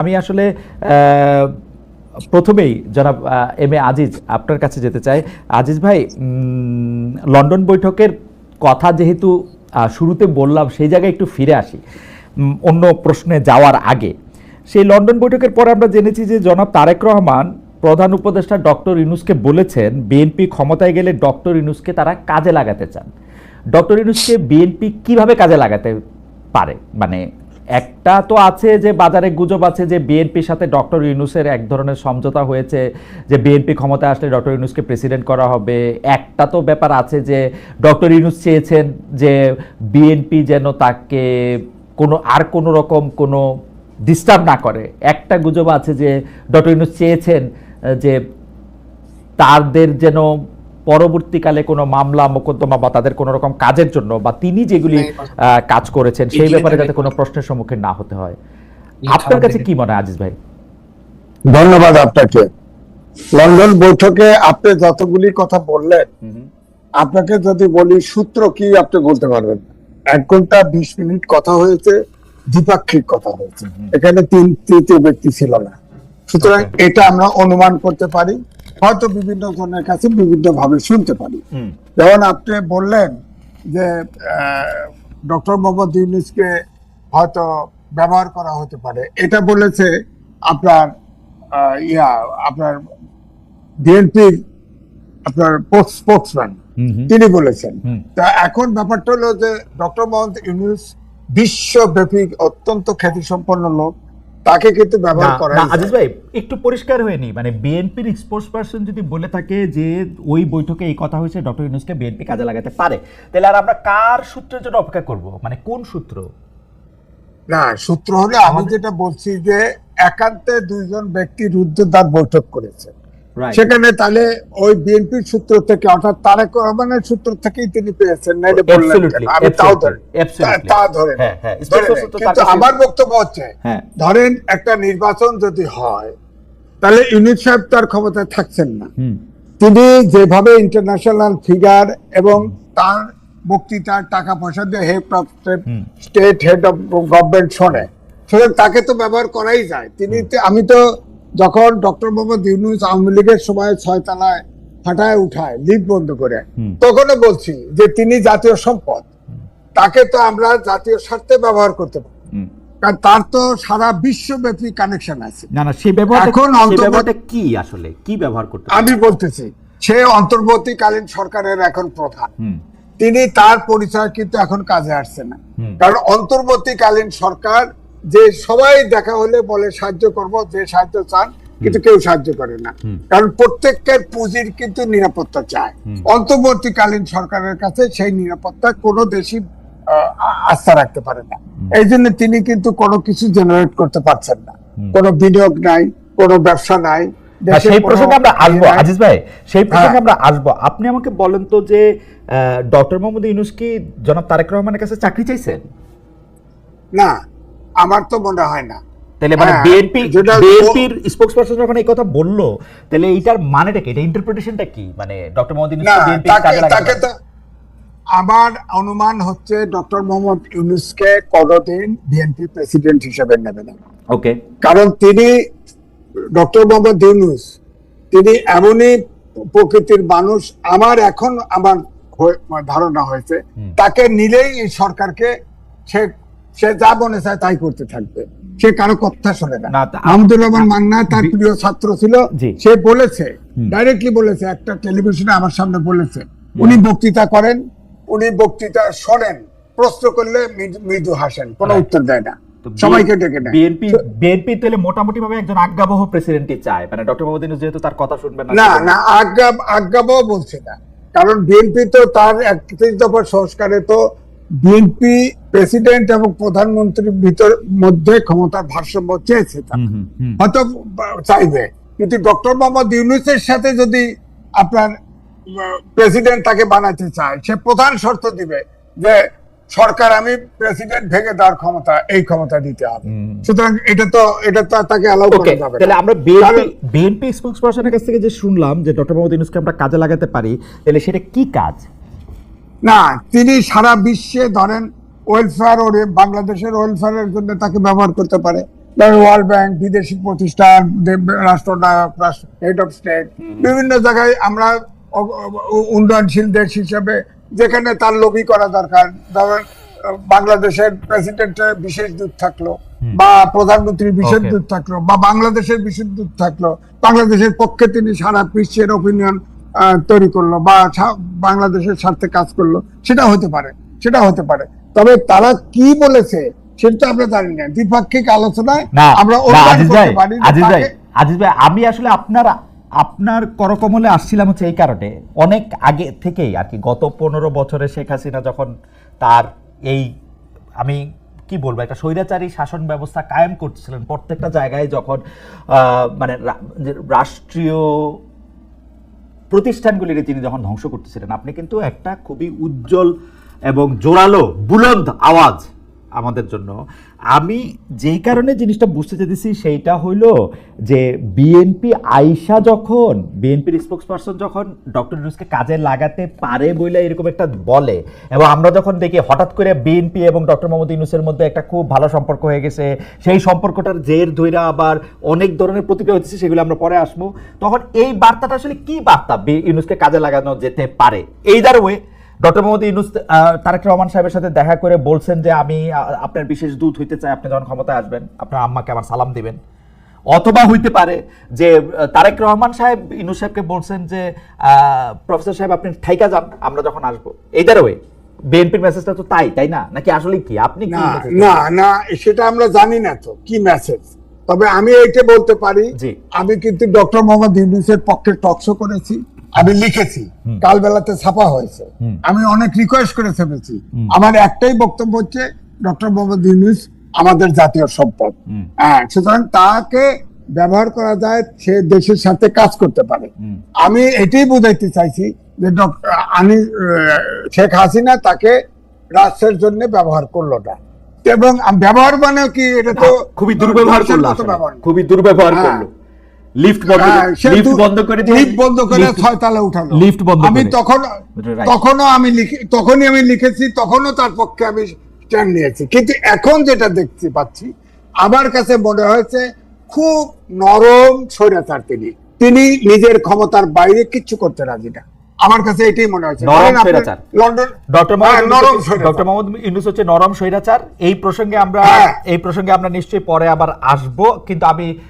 আমি আসলে প্রথমেই জনাব এম এ আজিজ আপনার কাছে যেতে চাই। আজিজ ভাই লন্ডন বৈঠকের কথা যেহেতু শুরুতে বললাম, সেই জায়গায় একটু ফিরে আসি অন্য প্রশ্নে যাওয়ার আগে। সেই লন্ডন বৈঠকের পরে আমরা জেনেছি যে জনাব তারেক রহমান প্রধান উপদেষ্টা ডক্টর ইনুসকে বলেছেন, বিএনপি ক্ষমতায় গেলে ডক্টর ইনুসকে তারা কাজে লাগাতে চান। ডক্টর ইনুসকে বিএনপি কীভাবে কাজে লাগাতে পারে? মানে একটা তো আছে যে বাজারে গুজব আছে যে বিএনপির সাথে ডক্টর ইউনুসের এক ধরনের সমঝোতা হয়েছে, যে বিএনপি ক্ষমতায় আসলে ডক্টর ইউনুসকে প্রেসিডেন্ট করা হবে। একটা তো ব্যাপার আছে যে ডক্টর ইউনুস চেয়েছেন যে বিএনপি যেন তাকে কোনো, আর কোনো রকম কোনো ডিস্টার্ব না করে। একটা গুজব আছে যে ডক্টর ইউনুস চেয়েছেন যে তাদের যেন পরবর্তীকালে কোনো মামলা মোকদ্দমা বা তাদের কোনো রকম কাজের জন্য বা তিনি যেগুলি কাজ করেছেন সেই ব্যাপারে যাতে কোনো প্রশ্নের সম্মুখীন না হতে হয়। আপনার কাছে কি মনে হয় আজিজ ভাই? ধন্যবাদ আপনাকে। লন্ডন বৈঠকে আপনি যতগুলি কথা বললেন আপনাকে যদি বলি সূত্র কি আপনি বলতে পারবেন এক ঘণ্টা বিশ মিনিট কথা হয়েছে দ্বিপাক্ষিক কথা হয়েছে। এখানে তিন তৃতীয় ব্যক্তি ছিল না। সুতরাং এটা আমরা অনুমান করতে পারি। হয়তো বিভিন্ন জনের কাছে বিভিন্ন ভাবে শুনতে পারি। যেমন আপনি বললেন যে ডক্টর মোহাম্মদ ইউনুসকে হয়তো ব্যবহার করা হতে পারে। এটা বলেছে আপনার ইয়া আপনার বিএনপির আপনার স্পোর্টসম্যান তিনি বলেছেন। তা এখন ব্যাপারটা হলো যে ডক্টর মোহাম্মদ ইউনুস বিশ্বব্যাপী অত্যন্ত খ্যাতিসম্পন্ন লোক। তাকে কিন্তু ব্যবহার করা আজিজ ভাই একটু পরিষ্কার হয়নি মানে বিএনপির স্পোর্টস পার্সন যদি বলে থাকে যে ওই বৈঠকে এই কথা হয়েছে ডক্টর ইউনুসকে বিএনপি কাজে লাগাতে পারে। তাহলে আর আমরা কার সূত্রের জন্য অপেক্ষা করব? মানে কোন সূত্র? না সূত্র হলে আমি যেটা বলছি যে একান্তে দুইজন ব্যক্তি রুদ্ধদ্বার বৈঠক করেছে. সেখানে তাহলে ওই বিএনপির সূত্র থেকে অর্থাৎ তারেক রহমানের সূত্র থেকেই তিনি পেয়েছেন নাইলে বললেন আমি তাও ধরি. তা হ্যাঁ, হ্যাঁ, কিন্তু আমার বক্তব্য হচ্ছে হ্যাঁ। ধরেন একটা নির্বাচন যদি হয় তাহলে ইউনিট সাহেব তার ক্ষমতায় থাকছেন না। তিনি যেভাবে ইন্টারন্যাশনাল ফিগার এবং তার বক্তৃতার টাকা পয়সা দিয়ে head of state head of government শোনে সুতরাং তাকে তো ব্যবহার করাই যায়। তিনি আমি তো যখন ডক্টর মোহাম্মদ ইউনুস আওয়ামী লীগের সময় ছয়তলায় ফাটায় উঠায় লিফট বন্ধ করে তখনও বলছি যে তিনি জাতীয় সম্পদ তাকে তো আমরা জাতীয় স্বার্থে ব্যবহার করতে পারি। কারণ তার তো সারা বিশ্বব্যাপী কানেকশন আছে। না না সেই ব্যবহারটা এখন ব্যবহারটা কি আসলে? কি ব্যবহার করতে আমি বলতেছি সে অন্তর্বর্তীকালীন সরকারের এখন প্রধান। তিনি তার পরিচয় কিন্তু এখন কাজে আসছে না। কারণ অন্তর্বর্তীকালীন সরকার যে সবাই দেখা হলে বলে সাহায্য করব যে সাহায্য চান। কিন্তু কেউ সাহায্য করে না। কারণ প্রত্যেকের পুঁজির কিন্তু নিরাপত্তা চায় অন্তর্বর্তীকালীন সরকারের কাছে সেই নিরাপত্তা কোনো দেশই আস্থা রাখতে পারে না। এই জন্য তিনি কিন্তু কোনো কিছু জেনারেট করতে পারছেন না। কোনো বিনিয়োগ নাই কোনো ব্যবসা নাই। সেই প্রসঙ্গে আমরা আসব ইয়ে আজিজ ভাই সেই প্রসঙ্গে হ্যাঁ। আমরা আসব। আপনি আমাকে বলেন তো যে ডক্টর মোহাম্মদ ইউনুস কি জনাব তারেক রহমানের কাছে চাকরি চাইছেন? না। আমার তো মনে হয় না। তাহলে মানে হ্যাঁ, বিএনপি বিএনপির স্পোক্স পারসন যখন এই কথা বলল তাহলে এইটার মানেটা কি? এটা ইন্টারপ্রিটেশনটা কি? মানে ডক্টর মোহাম্মদ ইউনুস বিএনপি তাকে কাজে লাগাতে আমার অনুমান হচ্ছে ডক্টর মোহাম্মদ ইউনুসকে কোনদিন বিএনপি প্রেসিডেন্ট হিসেবে নেবে না। ওকে কারণ তিনি ডক্টর মোহাম্মদ ইউনুস তিনি এমনই প্রকৃতির মানুষ আমার এখন আমার ধারণা হয়েছে তাকে নিলেই সরকারকে সে সে যা মনে চায় তাই করতে থাকবে। সে কারও কথা শোনে না। না, আহমদুর রহমান মান্না তার প্রিয় ছাত্র ছিল। সে বলেছে ডাইরেক্টলি বলেছে একটা টেলিভিশনে আমার সামনে বলেছে। উনি বক্তৃতা করেন উনি বক্তৃতা শোনেন প্রশ্ন করলে মৃদু- হাসেন কোনো উত্তর দেয় না। সবাইকে ডেকে নেয়। বিএনপি বিএনপি তাহলে মোটামুটি ভাবে একজন আজ্ঞাবহ প্রেসিডেন্টই চায়। মানে ডক্টর মোহাম্মদ যেহেতু তার কথা শুনবেন না না আজ্ঞা আজ্ঞাবহ বলছে না। কারণ বিএনপি তো তার একত্রিশ দফার সংস্কারে তো বিএনপি প্রেসিডেন্ট এবং প্রধানমন্ত্রীর ভিতর মধ্যে ক্ষমতার ভারসাম্য চেয়েছে। হয়তো চাইবে। কিন্তু ডক্টর মোহাম্মদ ইউনুসের সাথে যদি আপনার প্রেসিডেন্ট তাকে বানাতে চায় সে প্রধান শর্ত দিবে যে সরকার আমি প্রেসিডেন্ট ভেঙে দেওয়ার ক্ষমতা এই ক্ষমতা দিতে হবে। সুতরাং এটা তো এটা তো তাকে অ্যালাউ করা যাবে তাহলে আমরা বিএনপি বিএনপি স্পোক্সপারসনের কাছ থেকে যে শুনলাম যে ডক্টর মোহাম্মদ ইউনুসকে আমরা কাজে লাগাতে পারি তাহলে সেটা কি কাজ? না তিনি সারা বিশ্বে ধরেন ওয়েলফেয়ার ওরে বাংলাদেশের ওয়েলফেয়ারের জন্য তাকে ব্যবহার করতে পারে। ওয়ার্ল্ড ব্যাংক বিদেশি প্রতিষ্ঠান রাষ্ট্রনায়ক হেড অফ স্টেট বিভিন্ন জায়গায় আমরা উন্নয়নশীল দেশ হিসেবে যেখানে তার লবি করা দরকার। ধরেন বাংলাদেশের প্রেসিডেন্টের বিশেষ দূত থাকল বা প্রধানমন্ত্রীর বিশেষ. দূত থাকল বা বাংলাদেশের বিশেষ দূত থাকল। বাংলাদেশের পক্ষে তিনি সারা বিশ্বের ওপিনিয়ন তৈরি করল বা বাংলাদেশের স্বার্থে কাজ করল সেটা হতে পারে সেটা হতে পারে। তবে তারা কি বলেছে সেটা তো আমরা জানি না। দ্বিপাক্ষিক আলোচনায় আমরা আজিজ ভাই আজিজ আমি আসলে আপনার আপনার করকমলে আসছিলাম হচ্ছে এই কারণে। অনেক আগে থেকেই আর কি গত পনেরো বছরে শেখ হাসিনা যখন তার এই আমি কি বলব একটা স্বৈরাচারী শাসন ব্যবস্থা কায়েম করছিলেন প্রত্যেকটা জায়গায় যখন আহ, মানে রাষ্ট্রীয় প্রতিষ্ঠানগুলির তিনি যখন ধ্বংস করতেছিলেন আপনি কিন্তু একটা খুবই উজ্জ্বল এবং জোরালো বুলন্দ আওয়াজ আমাদের জন্য। আমি যেই কারণে জিনিসটা বুঝতে চেয়েছি সেইটা হইল যে বিএনপি আইসা যখন, বিএনপির স্পোক্স পারসন যখন ডক্টর ইউনুসকে কাজে লাগাতে পারে বলে এরকম একটা বলে, এবং আমরা যখন দেখি হঠাৎ করে বিএনপি এবং ডক্টর মোহাম্মদ ইউনুসের মধ্যে একটা খুব ভালো সম্পর্ক হয়ে গেছে, সেই সম্পর্কটার জের ধৈরা আবার অনেক ধরনের প্রতিক্রিয়া হচ্ছে সেগুলো আমরা পরে আসব। তখন এই বার্তাটা আসলে কি বার্তা ইউনুসকে কাজে লাগানো যেতে পারে? Either way doctor Mohammad Yunus Tarique Rahman সাহেবের সাথে দেখা করে বলছেন যে আমি আপনার বিশেষ দূত হইতে চাই আপনি যখন ক্ষমতায় আসবেন আপনার আম্মাকে আমার সালাম দিবেন। অথবা হইতে পারে যে তারেক রহমান সাহেব ইউনুস সাহেবকে বলছেন যে প্রফেসর সাহেব আপনি ঠাইকা যান আমরা যখন আসব। এইদার ওয়ে বিএনপির মেসেজটা তো তাই তাই না? নাকি আসলে কি? আপনি না না না সেটা আমরা জানি না তো কি মেসেজ তবে আমি এইটা বলতে পারি। আমি কিন্তু ডক্টর মোহাম্মদ ইউনুসের পক্ষে টকশো করেছি। আমি লিখেছি। কাল বেলাতে ছাপা হয়েছে। আমি অনেক রিকোয়েস্ট করে ফেলেছি আমার একটাই বক্তব্য হচ্ছে ডক্টর মোহাম্মদ ইউনুস আমাদের জাতীয় সম্পদ। হ্যাঁ সুতরাং তাকে ব্যবহার করা যায় সে দেশের সাথে কাজ করতে পারে। আমি এটাই বোঝাইতে চাইছি যে ডক- আমি শেখ হাসিনা তাকে রাষ্ট্রের জন্য ব্যবহার করল না। এবং ব্যবহার মানে কি এটা তো খুবই দুর্ব্যবহার করল। খুবই দুর্ব্যবহার হ্যাঁ। করল। লিফট বন্ধ হ্যাঁ, লিফট বন্ধ করে দিয়ে লিফট বন্ধ করে লিফট- ছয় তলা উঠালো লিফট বন্ধ আমি তখন তখনও আমি লিখে তখনই আমি লিখেছি তখনও তার পক্ষে আমি স্ট্যান্ড নিয়েছি। কিন্তু এখন যেটা দেখতে পাচ্ছি আমার কাছে মনে হয়েছে খুব নরম স্বৈরাচার তিনি। তিনি নিজের ক্ষমতার বাইরে কিচ্ছু করতে রাজি না। আমার কাছে এটাই মনে হয়েছে। নরম স্বৈরাচার। লন্ডন ডক্টর হ্যাঁ, নরম ডক্টর মোহাম্মদ ইউনুস হচ্ছে নরম স্বৈরাচার। এই প্রসঙ্গে আমরা হ্যাঁ। এই প্রসঙ্গে আমরা নিশ্চয়ই পরে আবার আসব কিন্তু আমি